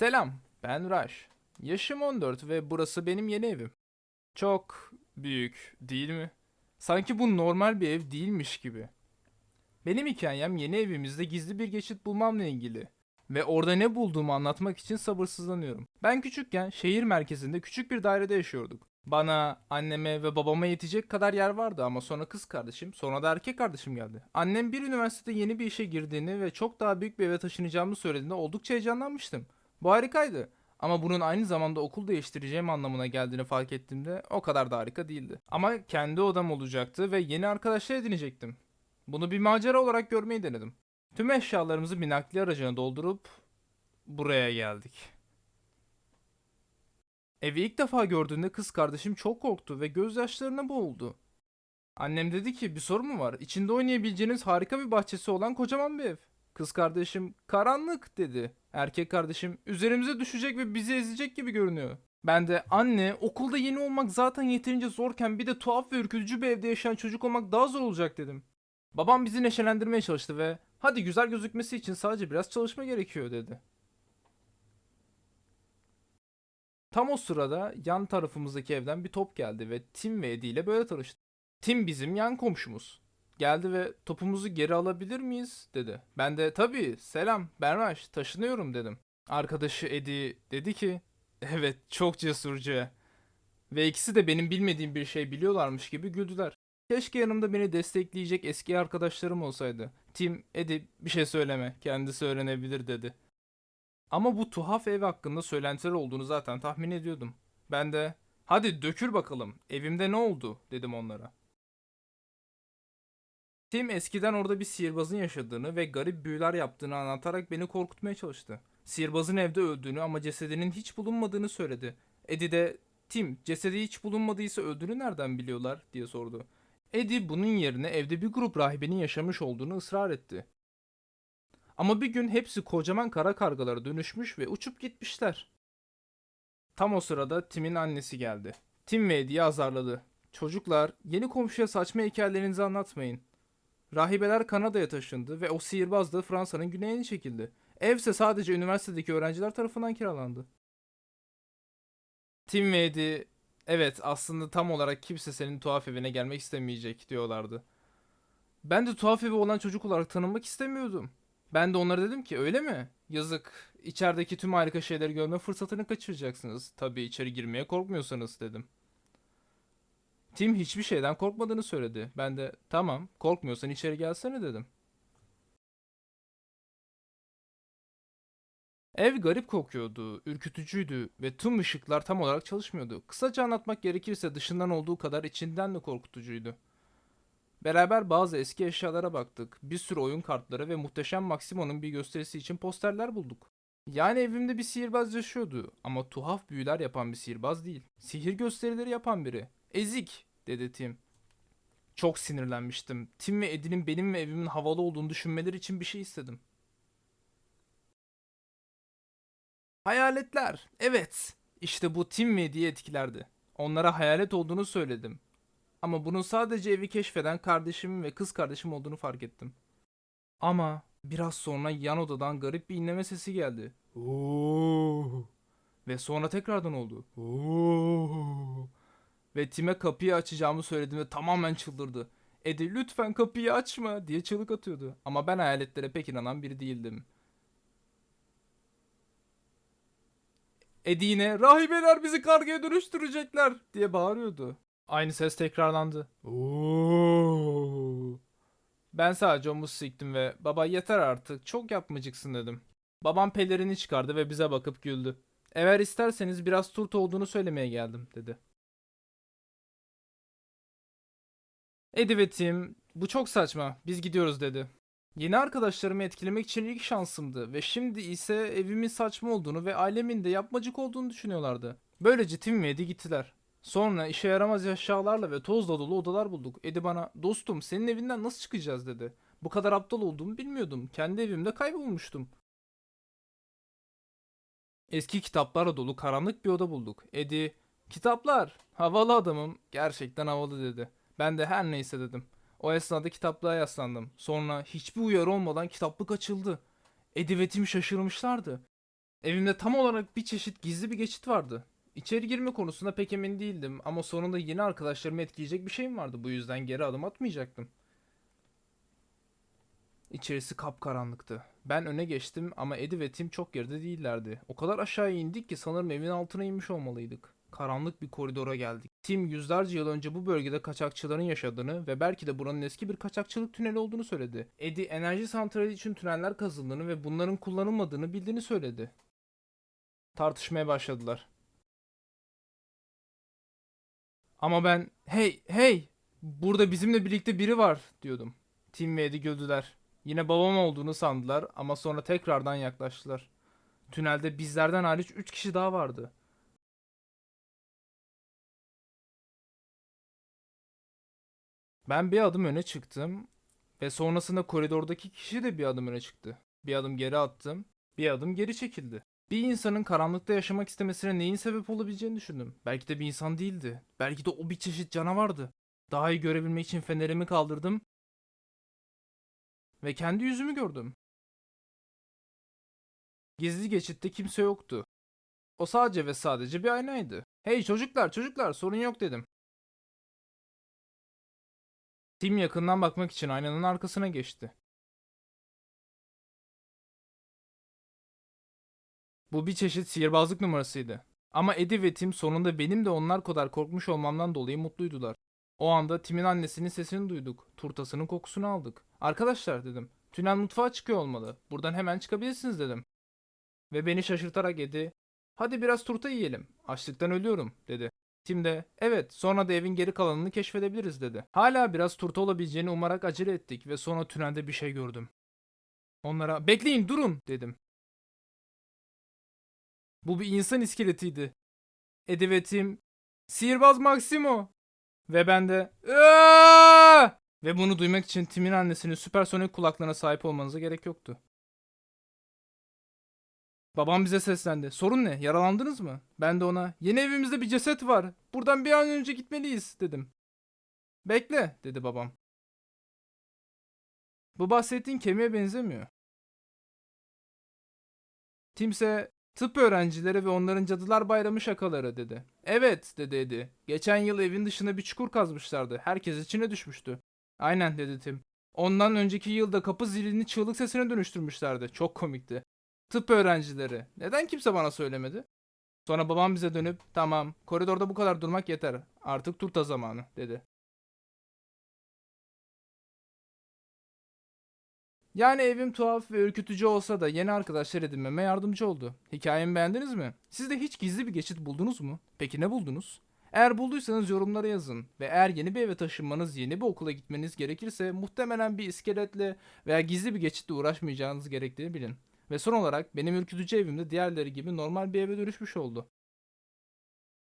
Selam, ben Raj. Yaşım 14 ve burası benim yeni evim. Çok büyük, değil mi? Sanki bu normal bir ev değilmiş gibi. Benim hikayem yeni evimizde gizli bir geçit bulmamla ilgili. Ve orada ne bulduğumu anlatmak için sabırsızlanıyorum. Ben küçükken şehir merkezinde küçük bir dairede yaşıyorduk. Bana, anneme ve babama yetecek kadar yer vardı ama sonra kız kardeşim, sonra da erkek kardeşim geldi. Annem bir üniversitede yeni bir işe girdiğini ve çok daha büyük bir eve taşınacağımı söylediğinde oldukça heyecanlanmıştım. Bu harikaydı. Ama bunun aynı zamanda okul değiştireceğim anlamına geldiğini fark ettiğimde o kadar da harika değildi. Ama kendi odam olacaktı ve yeni arkadaşlar edinecektim. Bunu bir macera olarak görmeyi denedim. Tüm eşyalarımızı bir nakliye aracına doldurup buraya geldik. Evi ilk defa gördüğünde kız kardeşim çok korktu ve gözyaşlarına boğuldu. Annem dedi ki bir sorun mu var? İçinde oynayabileceğiniz harika bir bahçesi olan kocaman bir ev. Kız kardeşim karanlık dedi. Erkek kardeşim üzerimize düşecek ve bizi ezecek gibi görünüyor. Ben de anne okulda yeni olmak zaten yeterince zorken bir de tuhaf ve ürkütücü bir evde yaşayan çocuk olmak daha zor olacak dedim. Babam bizi neşelendirmeye çalıştı ve hadi güzel gözükmesi için sadece biraz çalışma gerekiyor dedi. Tam o sırada yan tarafımızdaki evden bir top geldi ve Tim ve Eddie ile böyle tanıştık. Tim bizim yan komşumuz. Geldi ve topumuzu geri alabilir miyiz dedi. Ben de tabii selam ben Raj taşınıyorum dedim. Arkadaşı Eddie dedi ki evet çok cesurca. Ve ikisi de benim bilmediğim bir şey biliyorlarmış gibi güldüler. Keşke yanımda beni destekleyecek eski arkadaşlarım olsaydı. Tim, Eddie bir şey söyleme kendisi öğrenebilir dedi. Ama bu tuhaf ev hakkında söylentiler olduğunu zaten tahmin ediyordum. Ben de hadi dökül bakalım evimde ne oldu dedim onlara. Tim eskiden orada bir sihirbazın yaşadığını ve garip büyüler yaptığını anlatarak beni korkutmaya çalıştı. Sihirbazın evde öldüğünü ama cesedinin hiç bulunmadığını söyledi. Eddie de Tim cesedi hiç bulunmadıysa öldüğünü nereden biliyorlar diye sordu. Eddie bunun yerine evde bir grup rahibenin yaşamış olduğunu ısrar etti. Ama bir gün hepsi kocaman kara kargalara dönüşmüş ve uçup gitmişler. Tam o sırada Tim'in annesi geldi. Tim ve Eddie'yi azarladı. Çocuklar, yeni komşuya saçma hikayelerinizi anlatmayın. Rahibeler Kanada'ya taşındı ve o sihirbaz da Fransa'nın güneyine çekildi. Evse sadece üniversitedeki öğrenciler tarafından kiralandı. Tim ve Eddie, evet aslında tam olarak kimse senin tuhaf evine gelmek istemeyecek diyorlardı. Ben de tuhaf evi olan çocuk olarak tanınmak istemiyordum. Ben de onlara dedim ki öyle mi? Yazık. İçerideki tüm harika şeyleri görme fırsatını kaçıracaksınız. Tabii içeri girmeye korkmuyorsanız dedim. Tim hiçbir şeyden korkmadığını söyledi. Ben de tamam korkmuyorsan içeri gelsene dedim. Ev garip kokuyordu, ürkütücüydü ve tüm ışıklar tam olarak çalışmıyordu. Kısaca anlatmak gerekirse dışından olduğu kadar içinden de korkutucuydu. Beraber bazı eski eşyalara baktık. Bir sürü oyun kartları ve muhteşem Maximo'nun bir gösterisi için posterler bulduk. Yani evimde bir sihirbaz yaşıyordu ama tuhaf büyüler yapan bir sihirbaz değil. Sihir gösterileri yapan biri. Ezik dedi Tim. Çok sinirlenmiştim. Tim ve Eddie'nin benim ve evimin havalı olduğunu düşünmeleri için bir şey istedim. Hayaletler. Evet. İşte bu Tim ve Eddie'yi etkilerdi. Onlara hayalet olduğunu söyledim. Ama bunun sadece evi keşfeden kardeşim ve kız kardeşim olduğunu fark ettim. Ama biraz sonra yan odadan garip bir inleme sesi geldi. Oo. Ve sonra tekrardan oldu. Oo. Ve Tim'e kapıyı açacağımı söylediğimde tamamen çıldırdı. Eddie lütfen kapıyı açma diye çığlık atıyordu. Ama ben hayaletlere pek inanan biri değildim. Eddie yine rahibeler bizi kargaya dönüştürecekler diye bağırıyordu. Aynı ses tekrarlandı. Oo. Ben sadece omuz siktim ve baba yeter artık çok yapmacıksın dedim. Babam pelerini çıkardı ve bize bakıp güldü. Eğer isterseniz biraz turta olduğunu söylemeye geldim dedi. Eddie ve Tim bu çok saçma biz gidiyoruz dedi. Yeni arkadaşlarımı etkilemek için ilk şansımdı ve şimdi ise evimin saçma olduğunu ve ailemin de yapmacık olduğunu düşünüyorlardı. Böylece Tim ve Eddie gittiler. Sonra işe yaramaz eşyalarla ve tozla dolu odalar bulduk. Eddie bana dostum senin evinden nasıl çıkacağız dedi. Bu kadar aptal olduğumu bilmiyordum. Kendi evimde kaybolmuştum. Eski kitaplarla dolu karanlık bir oda bulduk. Eddie, kitaplar, havalı adamım, gerçekten havalı dedi. Ben de her neyse dedim. O esnada kitaplığa yaslandım. Sonra hiçbir uyarı olmadan kitaplık açıldı. Eddie ve Tim şaşırmışlardı. Evimde tam olarak bir çeşit gizli bir geçit vardı. İçeri girme konusunda pek emin değildim ama sonunda yeni arkadaşlarımı etkileyecek bir şeyim vardı. Bu yüzden geri adım atmayacaktım. İçerisi kapkaranlıktı. Ben öne geçtim ama Eddie ve Tim çok geride değillerdi. O kadar aşağıya indik ki sanırım evin altına inmiş olmalıydık. Karanlık bir koridora geldik. Tim yüzlerce yıl önce bu bölgede kaçakçıların yaşadığını ve belki de buranın eski bir kaçakçılık tüneli olduğunu söyledi. Eddie enerji santrali için tüneller kazıldığını ve bunların kullanılmadığını bildiğini söyledi. Tartışmaya başladılar. Ama ben hey hey burada bizimle birlikte biri var diyordum. Tim ve Eddie güldüler. Yine babam olduğunu sandılar ama sonra tekrardan yaklaştılar. Tünelde bizlerden hariç 3 kişi daha vardı. Ben bir adım öne çıktım ve sonrasında koridordaki kişi de bir adım öne çıktı. Bir adım geri attım, bir adım geri çekildi. Bir insanın karanlıkta yaşamak istemesine neyin sebep olabileceğini düşündüm. Belki de bir insan değildi. Belki de o bir çeşit canavardı. Daha iyi görebilmek için fenerimi kaldırdım ve kendi yüzümü gördüm. Gizli geçitte kimse yoktu. O sadece ve sadece bir aynaydı. Hey çocuklar çocuklar sorun yok dedim. Tim yakından bakmak için aynanın arkasına geçti. Bu bir çeşit sihirbazlık numarasıydı. Ama Eddie ve Tim sonunda benim de onlar kadar korkmuş olmamdan dolayı mutluydular. O anda Tim'in annesinin sesini duyduk. Turtasının kokusunu aldık. Arkadaşlar dedim. Tünel mutfağa çıkıyor olmalı. Buradan hemen çıkabilirsiniz dedim. Ve beni şaşırtarak Eddie, hadi biraz turta yiyelim. Açlıktan ölüyorum dedi. Tim de evet sonra da evin geri kalanını keşfedebiliriz dedi. Hala biraz turta olabileceğini umarak acele ettik ve sonra tünelde bir şey gördüm. Onlara bekleyin durun dedim. Bu bir insan iskeletiydi. Eddie ve Tim sihirbaz Maximo ve ben de "Aaah!" ve bunu duymak için Tim'in annesinin süpersonik kulaklarına sahip olmanıza gerek yoktu. Babam bize seslendi. Sorun ne? Yaralandınız mı? Ben de ona yeni evimizde bir ceset var. Buradan bir an önce gitmeliyiz dedim. Bekle dedi babam. Bu bahsettiğin kemiğe benzemiyor. Timse tıp öğrencileri ve onların cadılar bayramı şakaları dedi. Evet dedi Eddie. Geçen yıl evin dışına bir çukur kazmışlardı. Herkes içine düşmüştü. Aynen dedi Tim. Ondan önceki yılda kapı zilini çığlık sesine dönüştürmüşlerdi. Çok komikti. Tıp öğrencileri. Neden kimse bana söylemedi? Sonra babam bize dönüp tamam koridorda bu kadar durmak yeter. Artık turta zamanı dedi. Yani evim tuhaf ve ürkütücü olsa da yeni arkadaşlar edinmeme yardımcı oldu. Hikayemi beğendiniz mi? Siz de hiç gizli bir geçit buldunuz mu? Peki ne buldunuz? Eğer bulduysanız yorumlara yazın. Ve eğer yeni bir eve taşınmanız, yeni bir okula gitmeniz gerekirse muhtemelen bir iskeletle veya gizli bir geçitle uğraşmayacağınız gerektiğini bilin. Ve son olarak benim ürkütücü evim de diğerleri gibi normal bir eve dönüşmüş oldu.